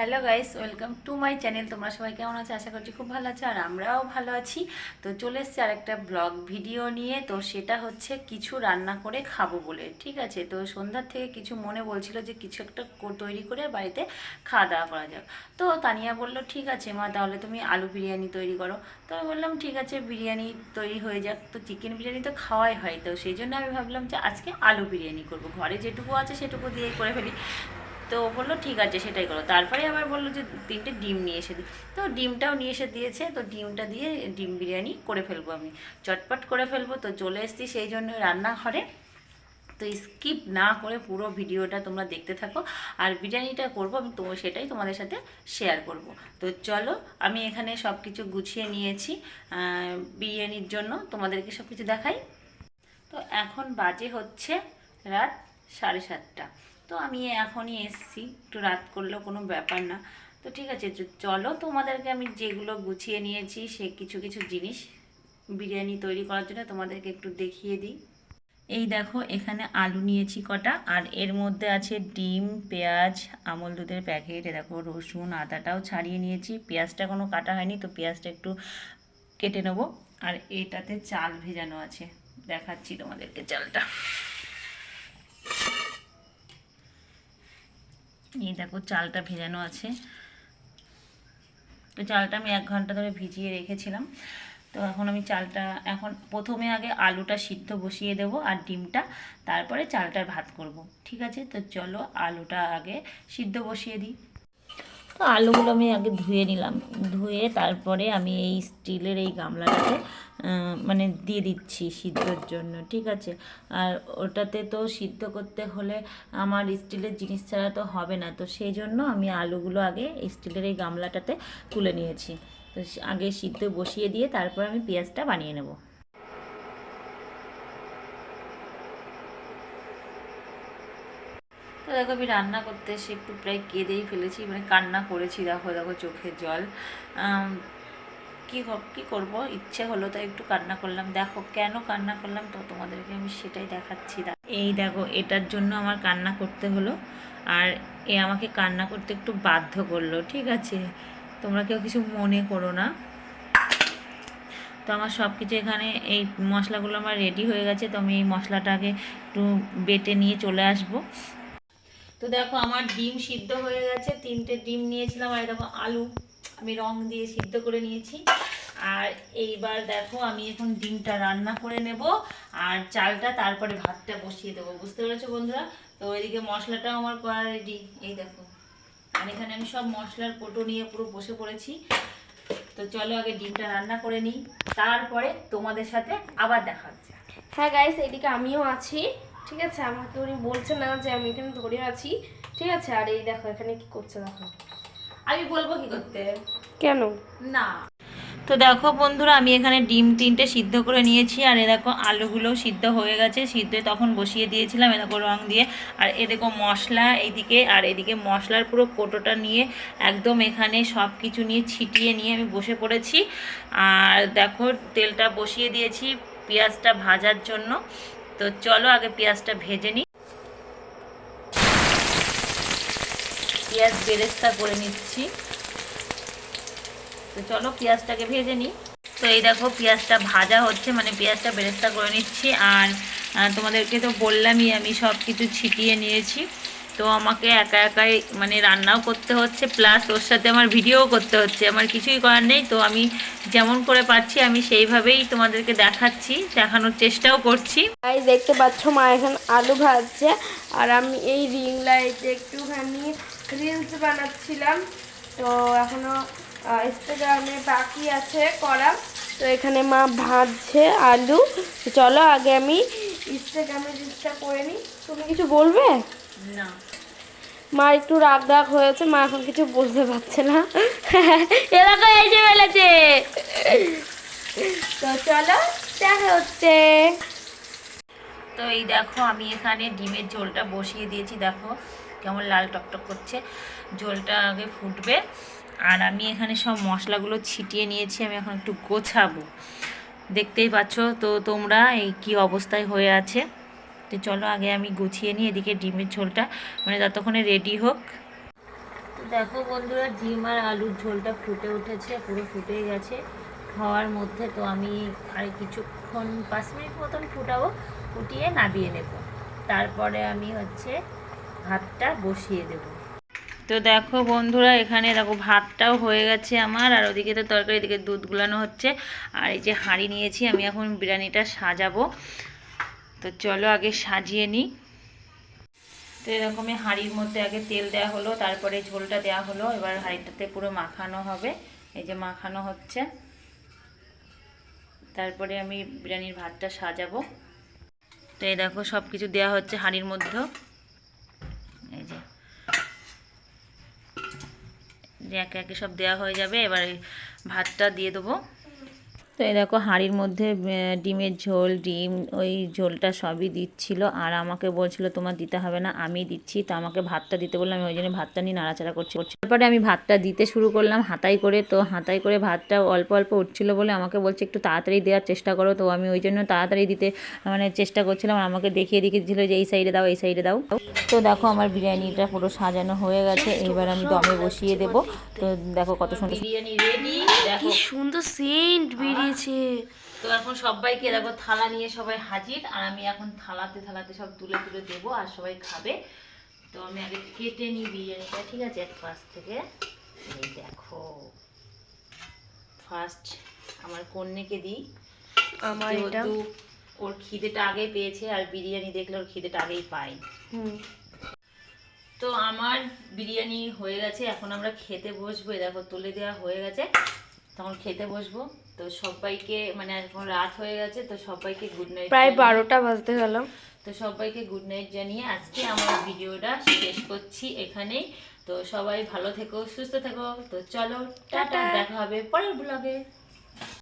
Hello guys, welcome to my channel. তোমরা সবাই কেমন আছো? আশা করছি খুব ভালো আছো, আর আমরাও ভালো আছি। তো চলে এসছি আর একটা ব্লগ ভিডিও নিয়ে। তো সেটা হচ্ছে কিছু রান্না করে খাব বলে, ঠিক আছে? তো সন্ধ্যার থেকে কিছু মনে বলছিল যে কিছু একটা তৈরি করে বাড়িতে খাওয়া দাওয়া করা যাক। তো তানিয়া বলল, ঠিক আছে মা, তাহলে তুমি আলু বিরিয়ানি তৈরি করো। তো আমি বললাম, ঠিক আছে, বিরিয়ানি তৈরি হয়ে যাক। তো চিকেন বিরিয়ানি তো খাওয়াই হয়। তো সেই জন্য আমি ভাবলাম যে আজকে আলু বিরিয়ানি করব। ঘরে যেটুকু আছে সেটুকু দিয়ে করে ফেলি। তো বলল, ঠিক আছে, সেটাই করো। তারপরে আবার বলল যে, তিনটে ডিম নিয়ে এসে দিই তো ডিমটাও নিয়ে এসে দিয়েছে, তো ডিমটা দিয়ে ডিম বিরিয়ানি করে ফেলব আমি। চটপট করে ফেলব, তো চলে এসেছি সেই জন্য রান্নাঘরে। তো স্কিপ না করে পুরো ভিডিওটা তোমরা দেখতে থাকো, আর বিরিয়ানিটা করব আমি তো সেটাই তোমাদের সাথে শেয়ার করব। তো চলো, আমি এখানে সব কিছু গুছিয়ে নিয়েছি বিরিয়ানির জন্য তোমাদেরকে সব কিছু দেখাই। তো এখন বাজে হচ্ছে রাত সাড়ে সাতটা। তো আমি এখনই এসছি। একটু রাত করলেও কোনো ব্যাপার না। তো ঠিক আছে চলো তোমাদেরকে আমি যেগুলো গুছিয়ে নিয়েছি, সে কিছু কিছু জিনিস বিরিয়ানি তৈরি করার জন্য তোমাদেরকে একটু দেখিয়ে দিই। এই দেখো, এখানে আলু নিয়েছি কটা, আর এর মধ্যে আছে ডিম, পেঁয়াজ, আমল দুধের প্যাকেট। এ দেখো, রসুন, আদাটাও ছাড়িয়ে নিয়েছি। পেঁয়াজটা কোনো কাটা হয়নি, তো পেঁয়াজটা একটু কেটে নেব। আর এটাতে চাল ভেজানো আছে। দেখাচ্ছি তোমাদেরকে চালটা। এই দেখো চালটা ভেজানো আছে। তো চালটা আমি এক ঘণ্টা ধরে ভিজিয়ে রেখেছিলাম। তো এখন আমি চালটা, এখন প্রথমে আগে আলুটা সিদ্ধ বসিয়ে দেব আর ডিমটা, তারপরে চালটার ভাত করব। ঠিক আছে? তো চলো আলুটা আগে সিদ্ধ বসিয়ে দিই। তো আলুগুলো আমি আগে ধুয়ে নিলাম। ধুয়ে তারপরে আমি এই স্টিলের এই গামলাটাতে মানে দিয়ে দিচ্ছি সিদ্ধর জন্য, ঠিক আছে? আর ওটাতে তো সিদ্ধ করতে হলে আমার স্টিলের জিনিস ছাড়া তো হবে না। তো সেই জন্য আমি আলুগুলো আগে স্টিলের এই গামলাটাতে তুলে নিয়েছি। তো আগে সিদ্ধ বসিয়ে দিয়ে তারপর আমি পেঁয়াজটা বানিয়ে নেব তো দেখো আমি রান্না করতে এসে একটু প্রায় কেঁদেই ফেলেছি মানে কান্না করেছি, দেখো দেখো চোখের জল। কি কি করব? ইচ্ছে হলো তাই একটু কান্না করলাম। দেখো কেন কান্না করলাম? তো তোমাদেরকে আমি সেটাই দেখাচ্ছি। এই দেখো, এটার জন্য আমার কান্না করতে হলো। আর এ আমাকে কান্না করতে একটু বাধ্য করল, ঠিক আছে? তোমরা কেউ কিছু মনে করো না। তো আমার সব কিছু এখানে, এই মশলাগুলো আমার রেডি হয়ে গেছে। তো আমি এই মশলাটাকে একটু বেটে নিয়ে চলে আসব। তো দেখো আমার ডিম সিদ্ধ হয়ে গেছে, তিনটে ডিম নিয়েছিলাম, আর দেখো আলু। আমি রং দিয়ে সিদ্ধ করে নিয়েছি। আর এইবার দেখো আমি এখন ডিমটা রান্না করে নেব, আর চালটা তারপরে ভাতটা বসিয়ে দেবো। বুঝতে পেরেছ বন্ধুরা? তো ওইদিকে মশলাটাও আমার করা রেডি এই দেখো। আর এখানে আমি সব মশলার কোটো নিয়ে পুরো বসে পড়েছি। তো চলো আগে ডিমটা রান্না করে নিই। তারপরে তোমাদের সাথে আবার দেখা হ্যাঁ গাইস এদিকে আমিও আছি। ঠিক আছে আমাকে উনি বলছে না যে আমি এখানে ধরে আছি। ঠিক আছে আর এই দেখো এখানে কি করছে দেখো। আমি বলব কি করতে? কেন? না। তো দেখো বন্ধুরা আমি এখানে ডিম তিনটে সিদ্ধ করে নিয়েছি আর এ দেখো আলুগুলোও সিদ্ধ হয়ে গেছে। সিদ্ধ তখন বসিয়ে দিয়েছিলাম এ দেখো রং দিয়ে। আর এ দেখো মশলা এইদিকে আর এদিকে মশলার পুরো কোটোটা নিয়ে একদম এখানে সব কিছু নিয়ে ছিটিয়ে নিয়ে আমি বসে পড়েছি। আর দেখো তেলটা বসিয়ে দিয়েছি পেঁয়াজটা ভাজার জন্য। তো চলো আগে পেঁয়াজটা ভেজে নিই। পেঁয়াজ বেরেস্তা করে নিচ্ছি। তো চলো পেঁয়াজটাকে ভেজে নিই। তো এই দেখো পেঁয়াজটা ভাজা হচ্ছে মানে পেঁয়াজটা বেরেস্তা করে নিচ্ছি। আর তোমাদেরকে তো বললামই আমি সব কিছু ছিটিয়ে নিয়েছি। তো আমাকে একা একাই মানে রান্নাও করতে হচ্ছে প্লাস ওর সাথে আমার ভিডিও করতে হচ্ছে, আমার কিছুই করার নেই। তো আমি যেমন করে পাচ্ছি আমি সেইভাবেই তোমাদেরকে দেখাচ্ছি, দেখানোর চেষ্টাও করছি। গাইস দেখতে পাচ্ছ মা এখন আলু ভাজছে, আর আমি এই রিং লাইটে একটুখানি রিলস বানাচ্ছিলাম। তো এখনও ইনস্টাগ্রামে বাকি আছে করা। তো এখানে মা ভাজছে আলু। চলো আগে আমি ইনস্টাগ্রামে রিলসটা করে নিই। তুমি কিছু বলবে? না। মা একটু রাগ রাগ হয়েছে মা এখন কিছু বলতে পারছে না। এলাকা এসে ফেলেছে। তো চলো দেখা হচ্ছে। তো এই দেখো আমি এখানে ডিমের ঝোলটা বসিয়ে দিয়েছি দেখো কেমন লাল টকটক করছে। ঝোলটা আগে ফুটবে আর আমি এখানে সব মশলাগুলো ছিটিয়ে নিয়েছি আমি এখন একটু গোছাবো। দেখতেই পাচ্ছ তো তোমরা এই কি অবস্থায় হয়ে আছে। তো চলো আগে আমি গুছিয়ে নিই, এদিকে ডিমের ঝোলটা। মানে ততক্ষণে রেডি হোক। তো দেখো বন্ধুরা, ডিম আর আলুর ঝোলটা ফুটে উঠেছে, পুরো ফুটে গেছে। খাওয়ার মধ্যে তো আমি আর কিছুক্ষণ, পাঁচ মিনিট মতন ফুটাবো, ফুটিয়ে নাবিয়ে নেব। তারপরে আমি হচ্ছে ভাতটা বসিয়ে দেব। তো দেখো বন্ধুরা, এখানে দেখো ভাতটাও হয়ে গেছে আমার, আর ওদিকে তো তরকারি, এদিকে দুধ গুলানো হচ্ছে। আর এই যে হাঁড়ি নিয়েছি, আমি এখন বিরিয়ানিটা সাজাবো। তো চলো আগে সাজিয়ে নিই। তো এরকমই হাঁড়ির মধ্যে আগে তেল দেওয়া হলো, তারপরে ঝোলটা দেওয়া হলো। এবার হাঁড়িটাতে পুরো মাখানো হবে। এই যে মাখানো হচ্ছে। তারপরে আমি বিরিয়ানির ভাতটা সাজাবো। তো এই দেখো সব কিছু দেওয়া হচ্ছে হাঁড়ির মধ্যেও এই যে। একে একে সব দেওয়া হয়ে যাবে, এবার ভাতটা দিয়ে দেবো। তো এই দেখো হাঁড়ির মধ্যে ডিমের ঝোল, ডিম, ওই ঝোলটা সবই দিচ্ছিল। আর আমাকে বলছিল, তোমার দিতে হবে না, আমি দিচ্ছি। তো আমাকে ভাতটা দিতে বললাম, আমি ওই জন্য ভাতটা নিয়ে নাড়াচাড়া করছি। তারপরে আমি ভাতটা দিতে শুরু করলাম হাতাই করে। তো হাতাই করে ভাতটা অল্প অল্প উঠছিল বলে আমাকে বলছে, একটু তাড়াতাড়ি দেওয়ার চেষ্টা করো। তো আমি ওই জন্য তাড়াতাড়ি দিতে মানে চেষ্টা করছিলাম। আর আমাকে দেখিয়ে দেখিয়ে দিচ্ছিল যে, এই সাইডে দাও, এই সাইডে দাও। তো দেখো আমার বিরিয়ানিটা পুরো সাজানো হয়ে গেছে। এবার আমি দমে বসিয়ে দেবো। তো দেখো কত সুন্দর বিরিয়ানি রেডি কি সুন্দর সেন্ট বেরিয়েছে। তো এখন সবাইকে দেখো থালা নিয়ে সবাই হাজির আর আমি এখন থালাতে থালাতে সব তুলে তুলে দেবো আর সবাই খাবে। তো আমি আগে কেটে নিই বিরিয়ানিটা ঠিক আছে? এক পাশ থেকে। এই দেখো। ফার্স্ট আমার কন্যাকে দিই। আমার এটা। ওর খিদেটা আগে পেয়েছে আর বিরিয়ানি দেখলে ওর খিদেটা আগেই পাই হুম। তো আমার বিরিয়ানি হয়ে গেছে এখন আমরা খেতে বসবো। দেখো তুলে দেওয়া হয়ে গেছে। তখন খেতে বসবো। তো সবাইকে মানে এখন রাত হয়ে গেছে তো সবাইকে গুড নাইট প্রায় বারোটা বাজতে গেল। তো সবাইকে গুড নাইট জানিয়ে আজকে আমার ভিডিওটা শেষ করছি এখানেই। তো সবাই ভালো থেকো সুস্থ থেকো। তো চলো টাটা। টাটা। দেখা হবে পরের ব্লগে